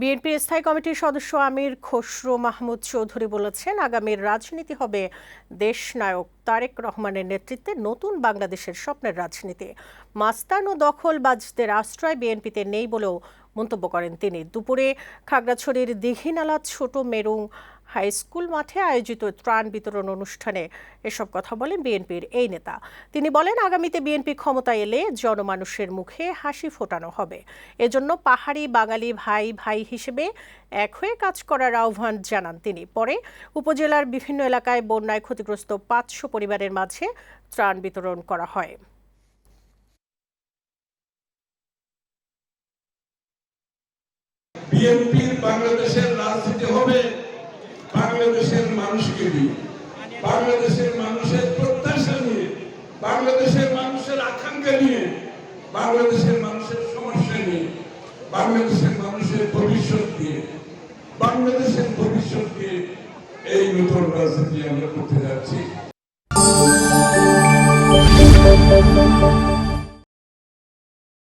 বিএনপির স্থায়ী কমিটির সদস্য আমির খসরু মাহমুদ চৌধুরী বলেছেন, আগামীর রাজনীতি হবে দেশ নায়ক তারেক রহমানের নেতৃত্বে নতুন বাংলাদেশের স্বপ্নের রাজনীতি। মাস্তান ও দখলবাজদের আশ্রয় বিএনপিতে নেই বলেও মন্তব্য করেন তিনি। দুপুরে খাগড়াছড়ির দীঘিনালা ছোট মেরুং হাই স্কুল মাঠে আয়োজিত ত্রাণ বিতরণ অনুষ্ঠানে এসব কথা বলেন বিএনপির এই নেতা। তিনি বলেন, আগামীতে বিএনপি ক্ষমতায় এলে জনমানুষের মুখে হাসি ফোটানো হবে। এজন্য পাহাড়ি বাঙালি ভাই ভাই হিসেবে এক হয়ে কাজ করার আহ্বান জানান তিনি। পরে উপজেলার বিভিন্ন এলাকায় বন্যায় ক্ষতিগ্রস্ত পাঁচশো পরিবারের মাঝে ত্রাণ বিতরণ করা হয়। বিএনপির বাংলাদেশের রাজনীতি হবে। মানুষকে বাংলাদেশের মানুষের প্রত্যাশা নিয়ে, বাংলাদেশের মানুষের আকাঙ্ক্ষা নিয়ে, বাংলাদেশের মানুষের সমস্যা নিয়ে, বাংলাদেশের মানুষের ভবিষ্যৎ নিয়ে, বাংলাদেশের ভবিষ্যৎ এই নতুন রাজনীতি আমরা করতে